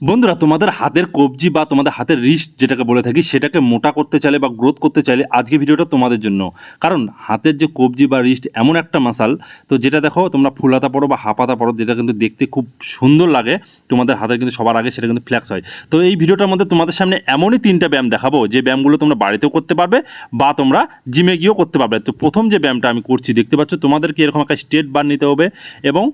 বন্ধুরা, তোমাদের হাতের কবজি বা তোমাদের হাতের রিস্ট যেটাকে বলে থাকি, সেটাকে মোটা করতে চাইলে বা গ্রোথ করতে চাইলে আজকে ভিডিওটা তোমাদের জন্য। কারণ হাতের যে কবজি বা রিস্ট এমন একটা মাসাল তো যেটা দেখো, তোমরা ফুলাতা পড়ো বা হাফাতা পড়ো যেটা কিন্তু দেখতে খুব সুন্দর লাগে, তোমাদের হাতের কিন্তু সবার আগে সেটা কিন্তু ফ্ল্যাক্স হয়। তো এই ভিডিওটার মধ্যে তোমাদের সামনে এমনই তিনটা ব্যায়াম দেখাবো, যে ব্যায়ামগুলো তোমরা বাড়িতেও করতে পারবে বা তোমরা জিমে গিয়েও করতে পারবে। তো প্রথম যে ব্যায়ামটা আমি করছি, দেখতে পাচ্ছ, তোমাদেরকে এরকম একটা স্টেট বার নিতে হবে এবং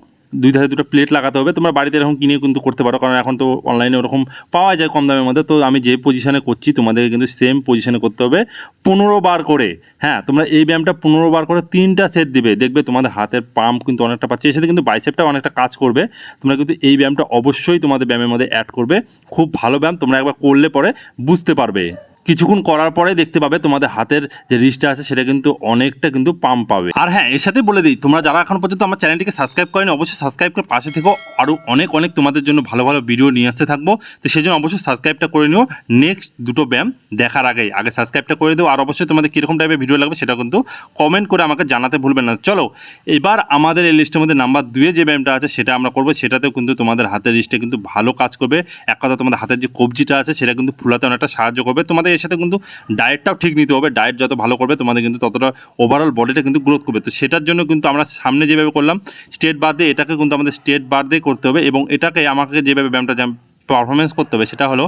দুই ধারে দুটো প্লেট লাগাতে হবে। তোমরা বাড়িতে এরকম কিনে কিন্তু করতে পারো, কারণ এখন তো অনলাইনে ওরকম পাওয়া যায় কম দামের মধ্যে। তো আমি যে পজিশনে করছি, তোমাদেরকে কিন্তু সেম পজিশনে করতে হবে। পনেরো বার করে হ্যাঁ তোমরা এই ব্যায়ামটা পনেরো বার করে তিনটা সেট দিবে। দেখবে তোমাদের হাতের পাম্প কিন্তু অনেকটা পাচ্ছে, এর সাথে কিন্তু বাইসেপটা অনেকটা কাজ করবে। তোমরা কিন্তু এই ব্যায়ামটা অবশ্যই তোমাদের ব্যায়ামের মধ্যে অ্যাড করবে। খুব ভালো ব্যায়াম, তোমরা একবার করলে পরে বুঝতে পারবে। কিছুক্ষণ করার পরে দেখতে পাবে তোমাদের হাতের যে রিস্টটা আছে, সেটা কিন্তু অনেকটা কিন্তু পাম্প পাবে। আর হ্যাঁ এর সাথে বলে দিই, তোমরা যারা এখন পর্যন্ত আমার চ্যানেলটিকে সাবস্ক্রাইব করেনি, অবশ্যই সাবস্ক্রাইব করে পাশে থেকেও আরও অনেক অনেক তোমাদের জন্য ভালো ভালো ভিডিও নিয়ে আসতে থাকব। তো সেই জন্য অবশ্যই সাবস্ক্রাইবটা করে নিও। নেক্সট দুটো ব্যায়াম দেখার আগেই, আগে সাবস্ক্রাইবটা করে দেবো আর অবশ্যই তোমাদের কীরকম টাইপের ভিডিও লাগবে, সেটা কিন্তু কমেন্ট করে আমাকে জানাতে ভুলবেন না। চলো, এবার আমাদের এই লিস্টের মধ্যে নাম্বার দুয়ে যে ব্যায়ামটা আছে, সেটা আমরা করব। সেটাতেও কিন্তু তোমাদের হাতের রিস্টে কিন্তু ভালো কাজ করবে। এক কথা তোমাদের হাতের যে কবজিটা আছে, সেটা কিন্তু ফুলাতে অনেকটা সাহায্য করবে। তোমাদের এর সাথে কিন্তু ডায়েটটাও ঠিক নিতে হবে। ডায়েট যত ভালো করবে, তোমাদের কিন্তু ততটা ওভারঅল বডিটা কিন্তু গ্রোথ করবে। তো সেটার জন্য কিন্তু আমরা সামনে যেভাবে করলাম স্টেট বার দিয়ে এটাকে কিন্তু আমাদের স্টেট বার দিয়ে করতে হবে এবং এটাকে আমাকে যেভাবে ব্যায়ামটা যেম- পারফরমেন্স করতে হবে, সেটা হলো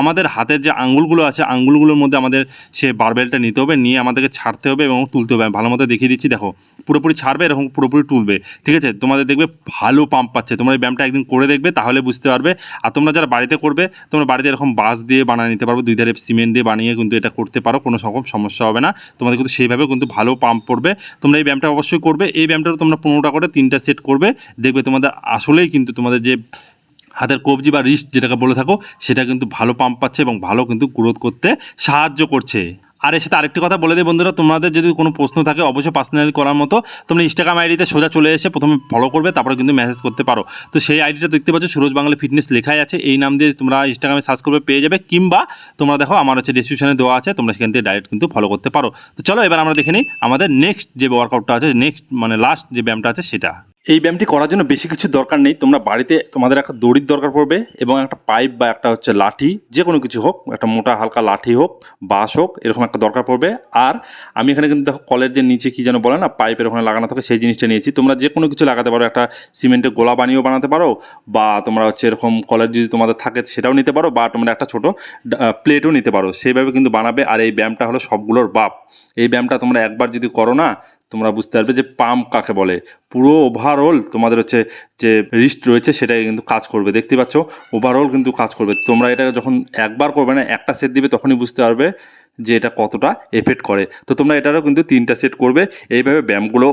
আমাদের হাতের যে আঙ্গুলগুলো আছে, আঙ্গুলগুলোর মধ্যে আমাদের সে বারবেলটা নিতে হবে, নিয়ে আমাদেরকে ছাড়তে হবে এবং তুলতে হবে। ভালো মতো দেখিয়ে দিচ্ছি, দেখো, পুরোপুরি ছাড়বে এরকম পুরোপুরি তুলবে, ঠিক আছে? তোমাদের দেখবে ভালো পাম্প পাচ্ছে, তোমরা এই ব্যায়ামটা একদিন করে দেখবে, তাহলে বুঝতে পারবে। আর তোমরা যারা বাড়িতে করবে, তোমরা বাড়িতে এরকম বাঁশ দিয়ে বানিয়ে নিতে পারবে, দুই ধারে সিমেন্ট দিয়ে বানিয়ে কিন্তু এটা করতে পারো, কোনো রকম সমস্যা হবে না। তোমাদের কিন্তু সেইভাবে কিন্তু ভালো পাম্প পড়বে। তোমরা এই ব্যায়ামটা অবশ্যই করবে, এই ব্যায়ামটা তোমরা পনেরোটা করে তিনটা সেট করবে, দেখবে তোমাদের আসলেই কিন্তু তোমাদের যে হাতের কবজি বা রিস্ট যেটাকে বলে থাকো, সেটা কিন্তু ভালো পাম্প পাচ্ছে এবং ভালো কিন্তু গ্রোথ করতে সাহায্য করছে। আর এর সাথে আরেকটি কথা বলে দিই বন্ধুরা, তোমাদের যদি কোনো প্রশ্ন থাকে অবশ্যই পার্সোনালি করার মতো, তোমরা ইনস্টাগ্রাম আইডিতে সোজা চলে এসে প্রথমে ফলো করবে, তারপরে কিন্তু মেসেজ করতে পারো। তো সেই আইডিটা দেখতে পাচ্ছ, সুরজ বাংলা ফিটনেস লেখাই আছে, এই নাম দিয়ে তোমরা ইনস্টাগ্রামে সার্চ করবে, পেয়ে যাবে, কিংবা তোমরা দেখো আমার হচ্ছে ডিসক্রিপশনে দেওয়া আছে, তোমরা সেখান থেকে ডাইরেক্ট কিন্তু ফলো করতে পারো। তো চলো এবার আমরা দেখে নিই আমাদের নেক্সট যে ওয়ার্কআউটটা আছে নেক্সট মানে লাস্ট যে ব্যায়ামটা আছে, সেটা। এই ব্যায়ামটি করার জন্য বেশি কিছু দরকার নেই। তোমরা বাড়িতে তোমাদের একটা দড়ির দরকার পড়বে এবং একটা পাইপ বা একটা হচ্ছে লাঠি যে কোনো কিছু হোক, একটা মোটা হালকা লাঠি হোক, বাঁশ হোক, এরকম একটা দরকার পড়বে। আর আমি এখানে কিন্তু দেখো কলের যে নিচে কী যেন বলে না, পাইপের ওখানে লাগানো থাকে, সেই জিনিসটা নিয়েছি। তোমরা যে কোনো কিছু লাগাতে পারো, একটা সিমেন্টের গোলা বানিয়েও বানাতে পারো, বা তোমরা হচ্ছে এরকম কলের যদি তোমাদের থাকে সেটাও নিতে পারো, বা তোমরা একটা ছোটো প্লেটও নিতে পারো। সেইভাবে কিন্তু বানাবে। আর এই ব্যায়ামটা হলো সবগুলোর বাপ। এই ব্যায়ামটা তোমরা একবার যদি করো না তোমরা বুঝতে পারবে যে পাম্প কাকে বলে। পুরো ওভারঅল তোমাদের হচ্ছে যে রিস্ট রয়েছে সেটাই কিন্তু কাজ করবে। দেখতে পাচ্ছ ওভারঅল কিন্তু কাজ করবে। তোমরা এটা যখন একবার করবে না, একটা সেট দিবে, তখনই বুঝতে পারবে যে এটা কতটা এফেক্ট করে। তো তোমরা এটারও কিন্তু তিনটা সেট করবে। এইভাবে ব্যায়ামগুলো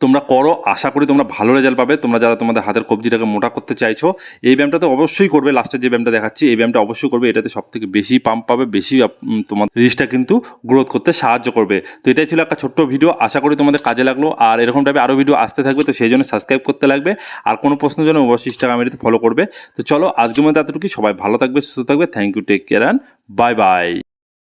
তোমরা করো, আশা করি তোমরা ভালো রেজাল্ট পাবে। তোমরা যারা তোমাদের হাতের কবজিটাকে মোটা করতে চাইছো, এই ব্যায়ামটা তো অবশ্যই করবে। লাস্টের যে ব্যায়ামটা দেখাচ্ছি, এই ব্যায়ামটা অবশ্যই করবে। এটাতে সব থেকে বেশি পাম্প পাবে, বেশি তোমার রিস্টটা কিন্তু গ্রোথ করতে সাহায্য করবে। তো এটাই ছিল একটা ছোট্ট ভিডিও আশা করি তোমাদের কাজে লাগল। আর এরকম টাইপে আরও ভিডিও আসতে থাকবে, তো সেই জন্য সাবস্ক্রাইব করতে লাগবে। আর কোনো প্রশ্নের জন্য অবশ্যই ইনস্টাগ্রাম ফলো করবে। তো চলো, আজকের মধ্যে এতটুকু সবাই ভালো থাকবে, সুস্থ থাকবে। Thank you take care and bye bye